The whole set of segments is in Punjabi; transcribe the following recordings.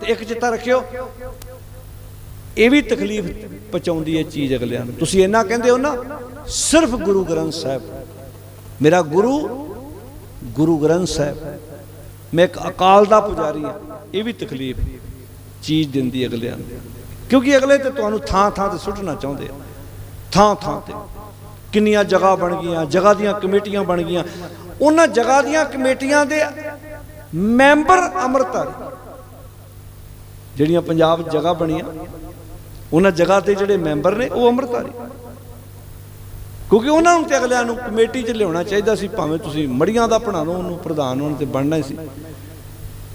ਤੇ ਇੱਕ ਚਿੱਤਾ ਰੱਖਿਓ। ਇਹ ਵੀ ਤਕਲੀਫ ਪਹੁੰਚਾਉਂਦੀ ਹੈ ਚੀਜ਼ ਅਗਲਿਆਂ ਨੂੰ। ਤੁਸੀਂ ਇੰਨਾ ਕਹਿੰਦੇ ਹੋ ਨਾ, ਸਿਰਫ ਗੁਰੂ ਗ੍ਰੰਥ ਸਾਹਿਬ। ਮੇਰਾ ਗੁਰੂ ਗੁਰੂ ਗ੍ਰੰਥ ਸਾਹਿਬ। ਮੈਂ ਇੱਕ ਅਕਾਲ ਦਾ ਪੁਜਾਰੀ ਹਾਂ। ਇਹ ਵੀ ਤਕਲੀਫ ਚੀਜ਼ ਦਿੰਦੀ ਅਗਲਿਆਂ ਨੂੰ। ਕਿਉਂਕਿ ਅਗਲੇ ਤੇ ਤੁਹਾਨੂੰ ਥਾਂ ਥਾਂ ਤੇ ਸੁੱਟਣਾ ਚਾਹੁੰਦੇ ਆ। ਥਾਂ ਥਾਂ ਤੇ। ਕਿੰਨੀਆਂ ਜਗ੍ਹਾ ਬਣ ਗਈਆਂ, ਜਗ੍ਹਾ ਦੀਆਂ ਕਮੇਟੀਆਂ ਬਣ ਗਈਆਂ। ਉਹਨਾਂ ਜਗ੍ਹਾ ਦੀਆਂ ਕਮੇਟੀਆਂ ਦੇ ਮੈਂਬਰ ਅੰਮ੍ਰਿਤਧਾਰੀ ਜਿਹੜੀਆਂ ਪੰਜਾਬ ਜਗ੍ਹਾ ਬਣੀਆਂ, ਉਹਨਾਂ ਜਗ੍ਹਾ ਤੇ ਜਿਹੜੇ ਮੈਂਬਰ ਨੇ, ਉਹ ਅੰਮ੍ਰਿਤਧਾਰੀ। ਕਿਉਂਕਿ ਉਹਨਾਂ ਨੂੰ ਤੇ ਅਗਲਿਆਂ ਨੂੰ ਕਮੇਟੀ 'ਚ ਲਿਆਉਣਾ ਚਾਹੀਦਾ ਸੀ, ਭਾਵੇਂ ਤੁਸੀਂ ਮੜੀਆਂ ਦਾ ਬਣਾ ਲਓ, ਉਹਨੂੰ ਪ੍ਰਧਾਨ ਉਹਨਾਂ ਤੇ ਬਣਨਾ ਹੀ ਸੀ।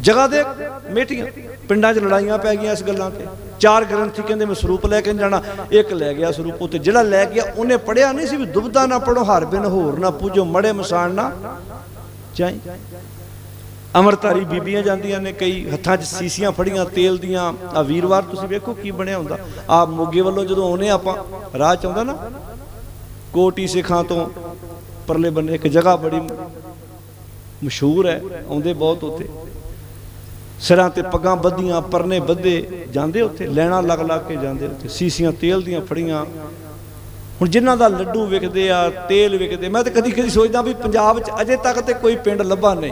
ਜਗ੍ਹਾ ਦੇ ਕਮੇਟੀਆਂ ਪਿੰਡਾਂ 'ਚ ਲੜਾਈਆਂ ਪੈ ਗਈਆਂ ਇਸ ਗੱਲਾਂ ਤੇ। ਚਾਰ ਗ੍ਰੰਥੀ ਕਹਿੰਦੇ, ਮੈਂ ਸਰੂਪ ਲੈ ਕੇ ਜਾਣਾ। ਇੱਕ ਲੈ ਗਿਆ ਸਰੂਪ ਉੱਤੇ, ਜਿਹੜਾ ਲੈ ਗਿਆ, ਉਹਨੇ ਪੜਿਆ ਨਹੀਂ ਸੀ ਵੀ ਦੁਬਦਾ ਨਾ ਪੜੋ ਹਰ ਬਿਨ ਹੋਰ ਨਾ ਪੂਜੋ, ਮੜੇ ਮਸਾਣ ਨਾ ਚਾਹੀ। ਅਮਰਤਾਰੀ ਬੀਬੀਆਂ ਜਾਂਦੀਆਂ ਨੇ, ਕਈ ਹੱਥਾਂ 'ਚ ਸੀਸੀਆਂ ਫੜੀਆਂ, ਤੇਲ ਦੀਆਂ। ਆ ਵੀਰਵਾਰ ਤੁਸੀਂ ਵੇਖੋ ਕੀ ਬਣਿਆ ਹੁੰਦਾ। ਆ ਮੋਗੇ ਵੱਲੋਂ ਜਦੋਂ ਆਉਨੇ ਆਪਾਂ, ਰਾਹ ਚ ਆਉਂਦਾ ਨਾ, ਕੋਟੀ ਸਿੱਖਾਂ ਤੋਂ ਪਰਲੇ ਬੰਨੇ, ਇੱਕ ਜਗ੍ਹਾ ਬੜੀ ਮਸ਼ਹੂਰ ਹੈ, ਆਉਂਦੇ ਬਹੁਤ ਉੱਥੇ। ਸਿਰਾਂ ਤੇ ਪੱਗਾਂ ਬੱਧੀਆਂ, ਪਰਨੇ ਬੱਧੇ ਜਾਂਦੇ ਉੱਥੇ, ਲੈਣਾ ਲੱਗ ਲੱਗ ਕੇ ਜਾਂਦੇ ਉੱਥੇ। ਸੀਸੀਆਂ, ਤੇਲ ਦੀਆਂ ਫੜੀਆਂ। ਹੁਣ ਜਿਨ੍ਹਾਂ ਦਾ ਲੱਡੂ ਵਿਕਦੇ ਆ, ਤੇਲ ਵਿਕਦੇ, ਮੈਂ ਤਾਂ ਕਦੀ ਕਦੀ ਸੋਚਦਾ ਵੀ ਪੰਜਾਬ 'ਚ ਅਜੇ ਤੱਕ ਤੇ ਕੋਈ ਪਿੰਡ ਲੱਭਾ ਨਹੀਂ।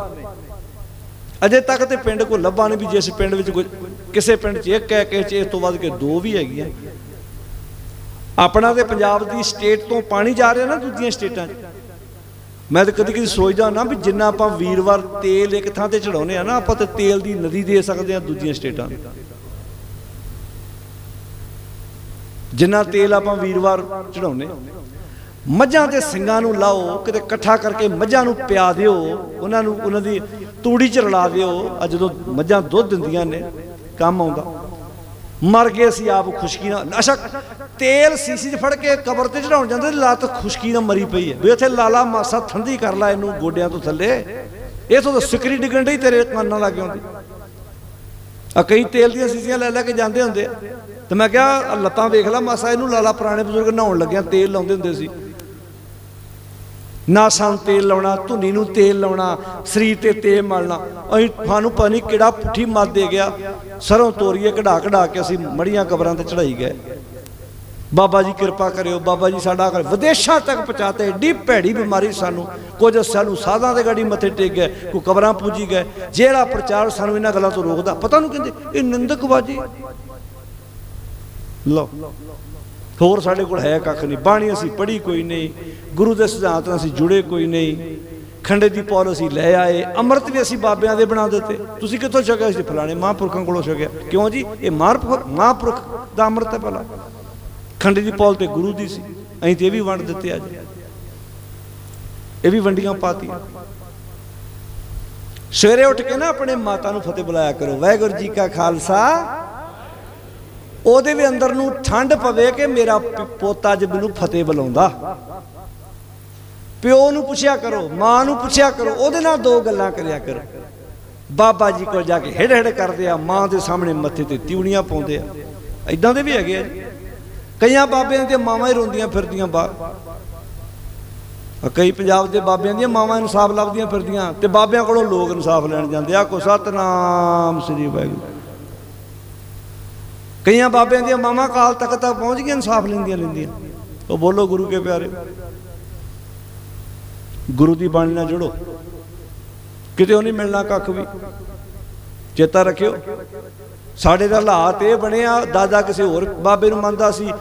ਅਜੇ ਤੱਕ ਤੇ ਪਿੰਡ ਕੋ ਲੱਭਾ ਨਹੀਂ ਵੀ ਜਿਸ ਪਿੰਡ ਵਿੱਚ ਕੋਈ ਕਿਸੇ ਪਿੰਡ 'ਚ ਇੱਕ ਹੈ, ਕਿਸੇ 'ਚ ਇਸ ਤੋਂ ਵੱਧ ਕੇ ਦੋ ਵੀ ਹੈਗੀਆਂ ਆਪਣਾ ਤੇ ਪੰਜਾਬ ਦੀ ਸਟੇਟ ਤੋਂ ਪਾਣੀ ਜਾ ਰਿਹਾ ਨਾ ਦੂਜੀਆਂ ਸਟੇਟਾਂ 'ਚ। ਮੈਂ ਤਾਂ ਕਦੀ ਕਦੀ ਸੋਚਦਾ ਨਾ ਵੀ ਜਿੰਨਾ ਆਪਾਂ ਵੀਰਵਾਰ ਤੇਲ ਇੱਕ ਥਾਂ ਤੇ ਚੜਾਉਨੇ ਆ ਨਾ, ਆਪਾਂ ਤੇ ਤੇਲ ਦੀ ਨਦੀ ਦੇ ਸਕਦੇ ਆ ਦੂਜੀਆਂ ਸਟੇਟਾਂ ਨੂੰ। ਜਿੰਨਾ ਤੇਲ ਆਪਾਂ ਵੀਰਵਾਰ ਚੜਾਉਨੇ ਮੱਝਾਂ ਤੇ ਸਿੰਘਾਂ ਨੂੰ ਲਾਓ, ਕਿਤੇ ਇਕੱਠਾ ਕਰਕੇ ਮੱਝਾਂ ਨੂੰ ਪਿਆ ਦਿਓ, ਉਹਨਾਂ ਨੂੰ, ਉਹਨਾਂ ਦੀ ਤੂੜੀ ਚ ਰਲਾ ਦਿਓ। ਆ ਜਦੋਂ ਮੱਝਾਂ ਦੁੱਧ ਦਿੰਦੀਆਂ ਨੇ, ਕੰਮ ਆਉਂਦਾ। ਮਰ ਗਏ ਸੀ ਆਪ ਖੁਸ਼ਕੀ ਨਾਲ। ਅੱਛਾ, ਤੇਲ ਸੀਸੀ 'ਚ ਫੜ ਕੇ ਕਬਰ ਤੇ ਚੜਾਉਣ ਜਾਂਦੇ ਤੇ ਲੱਤ ਖੁਸ਼ਕੀ ਨਾਲ ਮਰੀ ਪਈ ਹੈ। ਵੀ ਇੱਥੇ ਲਾਲਾ ਮਾਸਾ ਠੰਡੀ ਕਰ ਲਾ ਇਹਨੂੰ ਗੋਡਿਆਂ ਤੋਂ ਥੱਲੇ। ਇਥੋਂ ਤਾਂ ਸਿਕਰੀ ਡਿੱਗਣ ਡਈ, ਤੇਰੇ ਕੰਨਾਂ ਲੱਗ ਆਉਂਦੀ। ਆ ਕਈ ਤੇਲ ਦੀਆਂ ਸੀਸੀਆਂ ਲੈ ਲੈ ਕੇ ਜਾਂਦੇ ਹੁੰਦੇ ਤੇ ਮੈਂ ਕਿਹਾ ਲੱਤਾਂ ਵੇਖ ਲੈ ਮਾਸਾ, ਇਹਨੂੰ ਲਾਲਾ ਪੁਰਾਣੇ ਬਜ਼ੁਰਗ ਨਹਾਉਣ ਲੱਗਿਆ, ਤੇਲ ਲਾਉਂਦੇ ਹੁੰਦੇ ਸੀ। ਨਾਸਾਂ ਨੂੰ ਤੇਲ ਲਾਉਣਾ, ਧੁਨੀ ਨੂੰ ਤੇਲ ਲਾਉਣਾ, ਸਰੀਰ ਤੇ ਤੇਲ ਮਲਣਾ। ਅਸੀਂ ਸਾਨੂੰ ਪਤਾ ਨਹੀਂ ਕਿਹੜਾ ਪੁੱਠੀ ਮੱਤ ਦੇ ਗਿਆ। ਸਰੋਂ ਤੋਰੀਏ ਕਢਾ ਕਢਾ ਕੇ ਅਸੀਂ ਮੜੀਆਂ ਕਬਰਾਂ ਤੇ ਚੜਾਈ ਗਏ। ਬਾਬਾ ਜੀ ਕਿਰਪਾ ਕਰਿਓ, ਬਾਬਾ ਜੀ ਸਾਡਾ ਕਰ ਵਿਦੇਸ਼ਾਂ ਤੱਕ ਪਹੁੰਚਾਤੇ, ਏਡੀ ਭੈੜੀ ਬਿਮਾਰੀ ਸਾਨੂੰ, ਕੁਝ ਸਾਨੂੰ ਸਾਧਾਂ ਦੇ ਗਾੜੀ ਮੱਥੇ ਟੇਕ ਗਏ, ਕੋਈ ਕਬਰਾਂ ਪੂਜੀ ਗਏ। ਜਿਹੜਾ ਪ੍ਰਚਾਰ ਸਾਨੂੰ ਇਹਨਾਂ ਗੱਲਾਂ ਤੋਂ ਰੋਕਦਾ, ਪਤਾ ਨੂੰ ਕਹਿੰਦੇ, ਇਹ ਨਿੰਦਕਬਾਜੀ ਲਓ। ਹੋਰ ਸਾਡੇ ਕੋਲ ਹੈ ਕੱਖ ਨਹੀਂ। ਬਾਣੀ ਅਸੀਂ ਪੜ੍ਹੀ ਕੋਈ ਨਹੀਂ। ਗੁਰੂ ਦੇ ਸਿਧਾਂਤ ਨਾਲ ਅਸੀਂ ਜੁੜੇ ਕੋਈ ਨਹੀਂ। ਖੰਡੇ ਦੀ ਪੌਲ ਅਸੀਂ ਲੈ ਆਏ। ਅੰਮ੍ਰਿਤ ਵੀ ਅਸੀਂ ਬਾਬਿਆਂ ਦੇ ਬਣਾ ਦਿੱਤੇ। ਤੁਸੀਂ ਕਿੱਥੋਂ ਛਕਿਆ? ਸੀ ਫਲਾਣੇ ਮਹਾਂਪੁਰਖਾਂ ਕੋਲੋਂ ਛਕਿਆ। ਕਿਉਂ ਜੀ? ਇਹ ਮਹਾਂਪੁਰਖ ਮਹਾਂਪੁਰਖ ਦਾ ਅੰਮ੍ਰਿਤ ਹੈ ਭਲਾ। ਖੰਡੇ ਦੀ ਪੌਲ ਤੇ ਗੁਰੂ ਦੀ ਸੀ। ਅਸੀਂ ਤੇ ਇਹ ਵੀ ਵੰਡ ਦਿੱਤੇ ਅੱਜ। ਇਹ ਵੀ ਵੰਡੀਆਂ ਪਾਤੀਆਂ। ਸਵੇਰੇ ਉੱਠ ਕੇ ਨਾ ਆਪਣੇ ਮਾਤਾ ਨੂੰ ਫਤਿਹ ਬੁਲਾਇਆ ਕਰੋ। ਵਾਹਿਗੁਰੂ ਜੀ ਕਾ ਖਾਲਸਾ। ਉਹਦੇ ਵੀ ਅੰਦਰ ਨੂੰ ਠੰਡ ਪਵੇ ਕਿ ਮੇਰਾ ਪੋਤਾ ਅੱਜ ਮੈਨੂੰ ਫਤਿਹ ਬੁਲਾਉਂਦਾ। ਪਿਓ ਨੂੰ ਪੁੱਛਿਆ ਕਰੋ, ਮਾਂ ਨੂੰ ਪੁੱਛਿਆ ਕਰੋ, ਉਹਦੇ ਨਾਲ ਦੋ ਗੱਲਾਂ ਕਰਿਆ ਕਰੋ। ਬਾਬਾ ਜੀ ਕੋਲ ਜਾ ਕੇ ਹੇੜ ਹੇੜ ਕਰਦੇ ਆ, ਮਾਂ ਦੇ ਸਾਹਮਣੇ ਮੱਥੇ ਤੇ ਤਿਉਣੀਆਂ ਪਾਉਂਦੇ ਆ। ਇਦਾਂ ਦੇ ਵੀ ਹੈਗੇ ਆ ਕਈਆਂ ਬਾਬਿਆਂ ਦੀਆਂ ਮਾਵਾਂ ਹੀ ਰੋਂਦੀਆਂ ਫਿਰਦੀਆਂ ਬਾਹਰ। ਕਈ ਪੰਜਾਬ ਦੇ ਬਾਬਿਆਂ ਦੀਆਂ ਮਾਵਾਂ ਇਨਸਾਫ ਲੱਭਦੀਆਂ ਫਿਰਦੀਆਂ ਤੇ ਬਾਬਿਆਂ ਕੋਲੋਂ ਲੋਕ ਇਨਸਾਫ ਲੈਣ ਜਾਂਦੇ ਆ। ਕੋ ਸਤਨਾਮ ਸ੍ਰੀ ਵਾਹਿਗੁਰੂ। ਕਈਆਂ ਬਾਬਿਆਂ ਦੀਆਂ ਮਾਵਾਂ ਕਾਲ ਤੱਕ ਤਾਂ ਪਹੁੰਚ ਗਈਆਂ, ਇਨਸਾਫ ਲੈਂਦੀਆਂ ਲੈਂਦੀਆਂ। ਉਹ ਬੋਲੋ ਗੁਰੂ ਕੇ ਪਿਆਰੇ। ਗੁਰੂ ਦੀ ਬਾਣੀ ਨਾਲ ਜੁੜੋ। ਕਿਤੇ ਉਹ ਨਹੀਂ ਮਿਲਣਾ ਕੱਖ ਵੀ। ਚੇਤਾ ਰੱਖਿਓ। ਸਾਡੇ ਦਾ ਹਾਲਾਤ ਇਹ ਬਣਿਆ ਦਾਦਾ ਕਿਸੇ ਹੋਰ ਬਾਬੇ ਨੂੰ ਮੰਨਦਾ ਸੀ,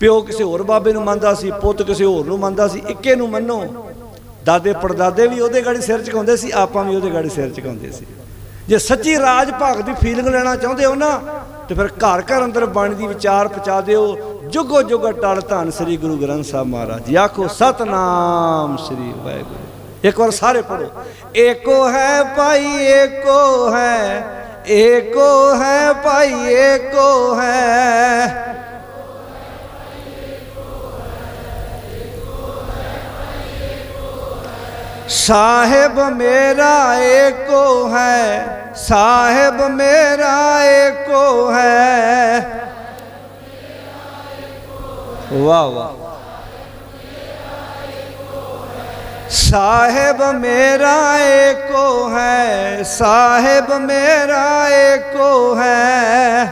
ਪਿਓ ਕਿਸੇ ਹੋਰ ਬਾਬੇ ਨੂੰ ਮੰਨਦਾ ਸੀ, ਪੁੱਤ ਕਿਸੇ ਹੋਰ ਨੂੰ ਮੰਨਦਾ ਸੀ, ਇੱਕੇ ਨੂੰ ਮੰਨੋ। ਦਾਦੇ ਪੜਦਾਦੇ ਵੀ ਉਹਦੇ ਗਾੜੀ ਸਿਰ ਝੁਕਾਉਂਦੇ ਸੀ, ਆਪਾਂ ਵੀ ਉਹਦੇ ਗਾੜੀ ਸਿਰ ਝੁਕਾਉਂਦੇ ਸੀ। ਜੇ ਸੱਚੀ ਰਾਜ ਭਾਗ ਦੀ ਫੀਲਿੰਗ ਲੈਣਾ ਚਾਹੁੰਦੇ ਹੋ ਨਾ ਤੇ ਫਿਰ ਘਰ ਘਰ ਅੰਦਰ ਬਾਣੀ ਦੀ ਵਿਚਾਰ ਪਹੁੰਚਾ ਦਿਓ। ਜੁਗੋ ਜੁਗ ਟਲ ਧੰਨ ਸ੍ਰੀ ਗੁਰੂ ਗ੍ਰੰਥ ਸਾਹਿਬ ਮਹਾਰਾਜ ਜੀ। ਆਖੋ, ਸਤਨਾਮ ਸ੍ਰੀ ਵਾਹਿਗੁਰੂ। ਇੱਕ ਵਾਰ ਸਾਰੇ ਪੜੋ ਏਕੋ ਹੈ ਭਾਈ, ਏਕੋ ਹੈ ਏਕੋ ਹੈ ਭਾਈ, ਏਕੋ ਹੈ। ਸਾਹਿਬ ਮੇਰਾ ਏਕੋ ਹੈ, ਸਾਹਿਬ ਮੇਰਾ ਵਾਹ ਵਾਹ। ਸਾਹਿਬ ਮੇਰਾ ਏਕੋ ਹੈ, ਸਾਹਿਬ ਮੇਰਾ ਏਕੋ ਹੈ।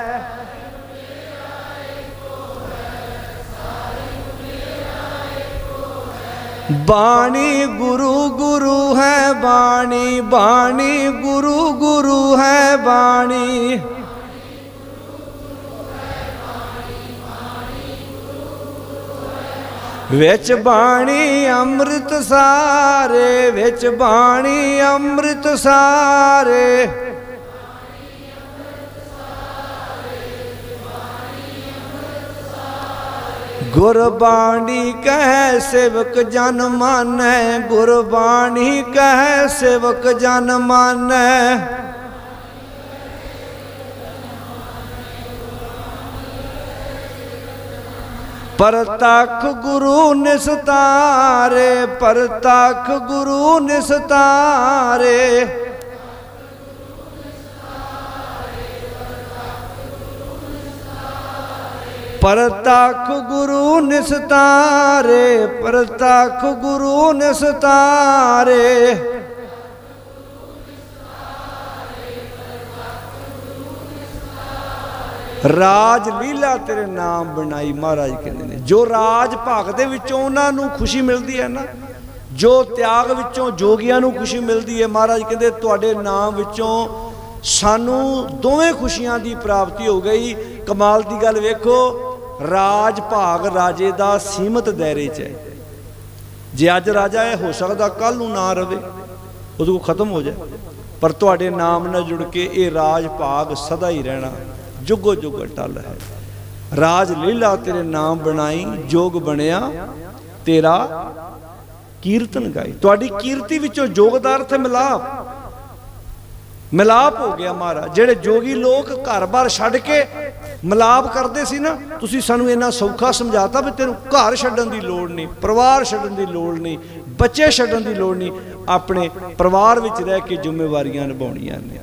ਬਾਣੀ ਗੁਰੂ ਗੁਰੂ ਹੈ, ਬਾਣੀ ਬਾਣੀ ਗੁਰੂ ਗੁਰੂ ਹੈ, ਬਾਣੀ। ਵਿੱਚ ਬਾਣੀ ਅੰਮ੍ਰਿਤ ਸਾਰੇ, ਵਿੱਚ ਬਾਣੀ ਅੰਮ੍ਰਿਤ ਸਾਰੇ। ਗੁਰਬਾਣੀ ਕਹਿ ਸੇਵਕ ਜਨ ਮਾਨੈ, ਗੁਰਬਾਣੀ ਕਹਿ ਸੇਵਕ ਜਨ ਮਾਨੈ। ਪਰਤਖ ਗੁਰੂ ਨਿਸਤਾਰੇ ਪਰਤਖ ਗੁਰੂ ਨਿਸਤਾਰੇ। ਪਰਤਖ ਗੁਰੂ ਨਿਸਤਾਰੇ ਪਰਤਖ ਗੁਰੂ ਨਿਸਤਾਰੇ। ਰਾਜ ਲੀਲਾ ਤੇਰੇ ਨਾਮ ਬਣਾਈ ਮਹਾਰਾਜ ਕਹਿੰਦੇ ਨੇ। ਜੋ ਰਾਜ ਭਾਗ ਦੇ ਵਿੱਚੋਂ ਉਹਨਾਂ ਨੂੰ ਖੁਸ਼ੀ ਮਿਲਦੀ ਹੈ ਨਾ, ਜੋ ਤਿਆਗ ਵਿੱਚੋਂ ਜੋਗੀਆਂ ਨੂੰ ਖੁਸ਼ੀ ਮਿਲਦੀ ਹੈ, ਮਹਾਰਾਜ ਕਹਿੰਦੇ ਤੁਹਾਡੇ ਨਾਮ ਵਿੱਚੋਂ ਸਾਨੂੰ ਦੋਵੇਂ ਖੁਸ਼ੀਆਂ ਦੀ ਪ੍ਰਾਪਤੀ ਹੋ ਗਈ। ਕਮਾਲ ਦੀ ਗੱਲ ਵੇਖੋ, ਰਾਜ ਭਾਗ ਰਾਜੇ ਦਾ ਸੀਮਤ ਦਾਇਰੇ 'ਚ ਹੈ। ਜੇ ਅੱਜ ਰਾਜਾ ਹੈ ਹੋ ਸਕਦਾ ਕੱਲ ਨੂੰ ਨਾ ਰਵੇ ਉਹਦੇ ਕੋ ਖਤਮ ਹੋ ਜਾਏ। ਪਰ ਤੁਹਾਡੇ ਨਾਮ ਨਾਲ ਜੁੜ ਕੇ ਇਹ ਰਾਜ ਭਾਗ ਸਦਾ ਹੀ ਰਹਿਣਾ। ਜੁਗੋ ਜੁਗ ਟਲ ਹੈ। ਰਾਜ ਲੀਲਾ ਤੇਰੇ ਨਾਮ ਬਣਾਈ, ਜੋਗ ਬਣਿਆ, ਤੇਰਾ ਕੀਰਤਨ ਗਾਈ। ਤੁਹਾਡੀ ਕੀਰਤੀ ਵਿੱਚੋਂ ਜੋਗ ਦਾ ਅਰਥ ਹੈ ਮਿਲਾਪ। ਮਿਲਾਪ ਹੋ ਗਿਆ ਮਹਾਰਾਜ। ਜਿਹੜੇ ਜੋਗੀ ਲੋਕ ਘਰ-ਬਾਰ ਛੱਡ ਕੇ ਮਿਲਾਪ ਕਰਦੇ ਸੀ ਨਾ, ਤੁਸੀਂ ਸਾਨੂੰ ਇੰਨਾ ਸੌਖਾ ਸਮਝਾਤਾ ਵੀ ਤੈਨੂੰ ਘਰ ਛੱਡਣ ਦੀ ਲੋੜ ਨਹੀਂ, ਪਰਿਵਾਰ ਛੱਡਣ ਦੀ ਲੋੜ ਨਹੀਂ, ਬੱਚੇ ਛੱਡਣ ਦੀ ਲੋੜ ਨਹੀਂ, ਆਪਣੇ ਪਰਿਵਾਰ ਵਿੱਚ ਰਹਿ ਕੇ ਜ਼ਿੰਮੇਵਾਰੀਆਂ ਨਿਭਾਉਣੀਆਂ ਨੇ।